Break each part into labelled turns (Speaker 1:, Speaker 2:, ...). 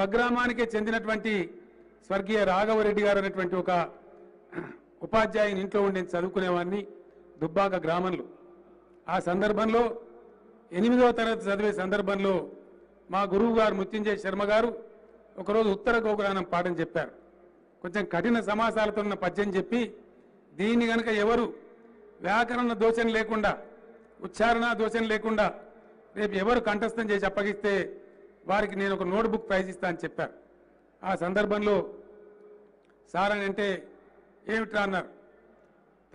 Speaker 1: స్వగ్రామానికే చెందినటువంటి స్వర్గీయ రాఘవరెడ్డి గారు అనేటువంటి ఒక ఉపాధ్యాయుని ఇంట్లో ఉండి చదువుకునేవాడిని దుబ్బాక గ్రామంలో. ఆ సందర్భంలో ఎనిమిదవ తరగతి చదివే సందర్భంలో మా గురువు గారు మృత్యుంజయ శర్మ గారు ఒకరోజు ఉత్తర గోకులానం పాఠం చెప్పారు. కొంచెం కఠిన సమాసాలతో ఉన్న పద్యం చెప్పి దీన్ని గనక ఎవరు వ్యాకరణ దోషం లేకుండా ఉచ్చారణ దోషం లేకుండా రేపు ఎవరు కంఠస్థం చేసి అప్పగిస్తే వారికి నేను ఒక నోట్బుక్ ప్రైజ్ ఇస్తా అని చెప్పారు. ఆ సందర్భంలో సార్ అని అంటే ఏమిట్రా? అన్నారు.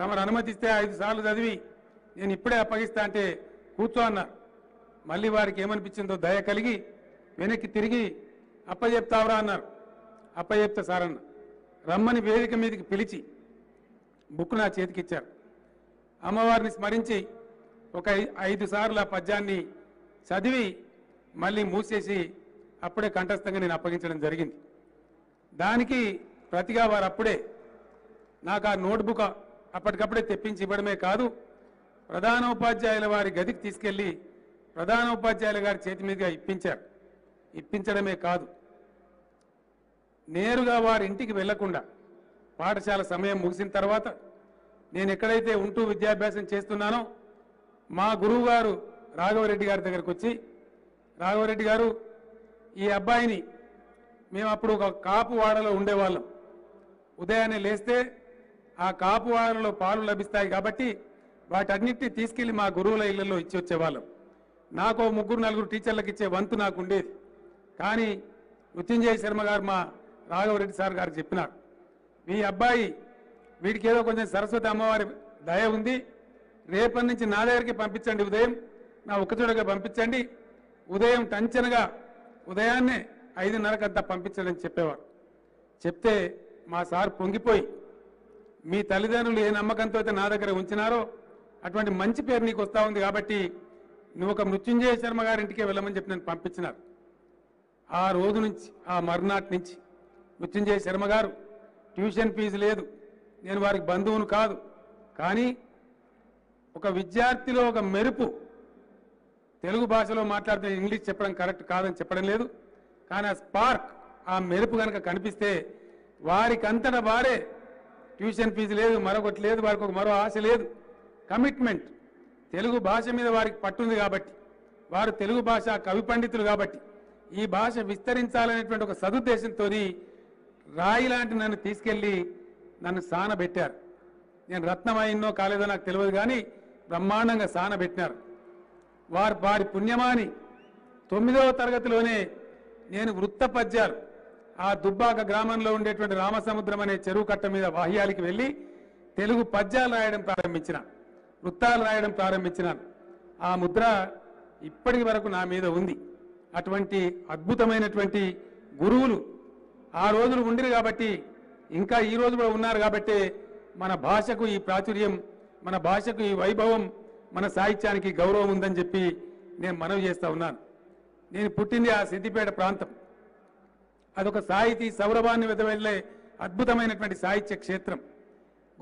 Speaker 1: తమరు అనుమతిస్తే ఐదు సార్లు చదివి నేను ఇప్పుడే అప్పగిస్తా అంటే కూర్చో అన్నారు. మళ్ళీ వారికి ఏమనిపించిందో దయ కలిగి వెనక్కి తిరిగి అప్పచెప్తావురా అన్నారు. అప్పచెప్తా సార్ అన్న. రమ్మని వేదిక మీదకి పిలిచి బుక్ నా చేతికిచ్చారు. అమ్మవారిని స్మరించి ఒక ఐ- ఐదు సార్లు ఆ పద్యాన్ని చదివి మళ్ళీ మూసేసి అప్పుడే కంఠస్థంగా నేను అప్పగించడం జరిగింది. దానికి ప్రతిగా వారు అప్పుడే నాకు ఆ నోట్బుక్ అప్పటికప్పుడే తెప్పించి ఇవ్వడమే కాదు ప్రధానోపాధ్యాయుల వారి గదికి తీసుకెళ్ళి ప్రధానోపాధ్యాయుల గారి చేతి మీదుగా ఇప్పించారు. ఇప్పించడమే కాదు నేరుగా వారి ఇంటికి వెళ్ళకుండా పాఠశాల సమయం ముగిసిన తర్వాత నేను ఎక్కడైతే ఉంటూ విద్యాభ్యాసం చేస్తున్నానో మా గురువు గారు రాఘవరెడ్డి గారి దగ్గరకు వచ్చి రాఘవరెడ్డి గారు ఈ అబ్బాయిని మేము అప్పుడు ఒక కాపు వాడలో ఉండేవాళ్ళం. ఉదయాన్నే లేస్తే ఆ కాపు వాడలో పాలు లభిస్తాయి కాబట్టి వాటన్నిటిని తీసుకెళ్ళి మా గురువుల ఇళ్ళలో ఇచ్చి వచ్చేవాళ్ళం. నాకు ఓ ముగ్గురు నలుగురు టీచర్లకు ఇచ్చే వంతు నాకు ఉండేది. కానీ మృత్యుంజయ శర్మ గారు మా రాఘవరెడ్డి సార్ గారు చెప్పినారు. మీ అబ్బాయి వీడికి ఏదో కొంచెం సరస్వతి అమ్మవారి దయ ఉంది. రేపటి నుంచి నా దగ్గరికి పంపించండి ఉదయం. నా ఒక్కచోటగా పంపించండి. ఉదయం టంచనగా ఉదయాన్నే ఐదున్నరకంతా పంపించాలని చెప్పేవారు. చెప్తే మా సార్ పొంగిపోయి మీ తల్లిదండ్రులు ఏ నమ్మకంతో అయితే నా దగ్గర ఉంచినారో అటువంటి మంచి పేరు నీకు వస్తూ ఉంది కాబట్టి నువ్వు ఒక మృత్యుంజయ శర్మ గారి ఇంటికే వెళ్ళమని చెప్పి నేను పంపించినారు. ఆ రోజు నుంచి ఆ మర్నాటి నుంచి మృత్యుంజయ శర్మ గారు ట్యూషన్ ఫీజు లేదు. నేను వారికి బంధువును కాదు. కానీ ఒక విద్యార్థిలో ఒక మెరుపు తెలుగు భాషలో మాట్లాడితే ఇంగ్లీష్ చెప్పడం కరెక్ట్ కాదని చెప్పడం లేదు. కానీ ఆ స్పార్క్ ఆ మెరుపు కనుక కనిపిస్తే వారికంతట వారే ట్యూషన్ ఫీజు లేదు మరొకటి లేదు వారికి ఒక మరో ఆశ లేదు. కమిట్మెంట్. తెలుగు భాష మీద వారికి పట్టుంది కాబట్టి వారు తెలుగు భాష కవి పండితులు కాబట్టి ఈ భాష విస్తరించాలనేటువంటి ఒక సదుద్దేశంతో రాయి లాంటి నన్ను తీసుకెళ్ళి నన్ను సానబెట్టారు నేను రత్నమైన్నో కాలేదో నాకు తెలియదు కానీ బ్రహ్మాండంగా సానబెట్టినారు వారి వారి పుణ్యమాని తొమ్మిదవ తరగతిలోనే నేను వృత్త పద్యాలు ఆ దుబ్బాక గ్రామంలో ఉండేటువంటి రామసముద్రం అనే చెరువు కట్ట మీద వాహ్యాలకి వెళ్ళి తెలుగు పద్యాలు రాయడం ప్రారంభించిన వృత్తాలు రాయడం ప్రారంభించినాను. ఆ ముద్ర ఇప్పటి వరకు నా మీద ఉంది. అటువంటి అద్భుతమైనటువంటి గురువులు ఆ రోజులు ఉండిరు కాబట్టి ఇంకా ఈ రోజు కూడా ఉన్నారు కాబట్టి మన భాషకు ఈ ప్రాచుర్యం మన భాషకు ఈ వైభవం మన సాహిత్యానికి గౌరవం ఉందని చెప్పి నేను మనవి చేస్తా ఉన్నాను. నేను పుట్టింది ఆ సిద్దిపేట ప్రాంతం. అదొక సాహితీ సౌరభాన్ని వెదవెళ్ళే అద్భుతమైనటువంటి సాహిత్య క్షేత్రం.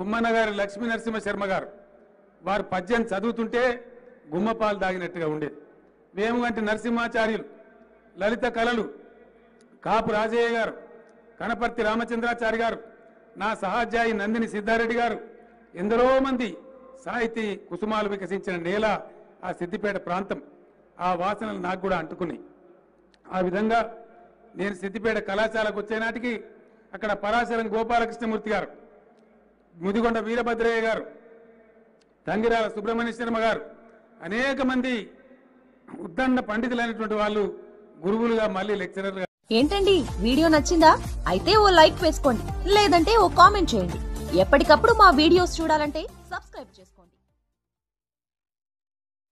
Speaker 1: గుమ్మన్న గారు లక్ష్మీ నరసింహ శర్మ గారు వారు పద్యం చదువుతుంటే గుమ్మపాలు దాగినట్టుగా ఉండేది. వేముగంటి నరసింహాచార్యులు లలిత కళలు కాపు రాజయ్య గారు కనపర్తి రామచంద్రాచారి గారు నా సహాధ్యాయి నందిని సిద్ధారెడ్డి గారు ఎందరో మంది సాహితీ కుసుమాలు వికసించిన నేల ఆ సిద్దిపేట ప్రాంతం. ఆ వాసనలు నాకు కూడా అంటుకున్నాయి. ఆ విధంగా నేను సిద్దిపేట కళాశాలకు వచ్చేనాటికి అక్కడ పరాశరం గోపాలకృష్ణమూర్తి గారు ముదిగొండ వీరభద్రయ్య గారు తంగిరాల సుబ్రహ్మణ్య శర్మ గారు అనేక మంది ఉద్దండ పండితులైనటువంటి వాళ్ళు గురువులుగా మళ్ళీ లెక్చరర్గా
Speaker 2: ఏంటండి? వీడియో నచ్చిందా? అయితే ఓ లైక్ వేసుకోండి లేదంటే ఓ కామెంట్ చేయండి. ఎప్పటికప్పుడు మా వీడియోస్ చూడాలంటే సబ్స్క్రైబ్ చేసుకోండి.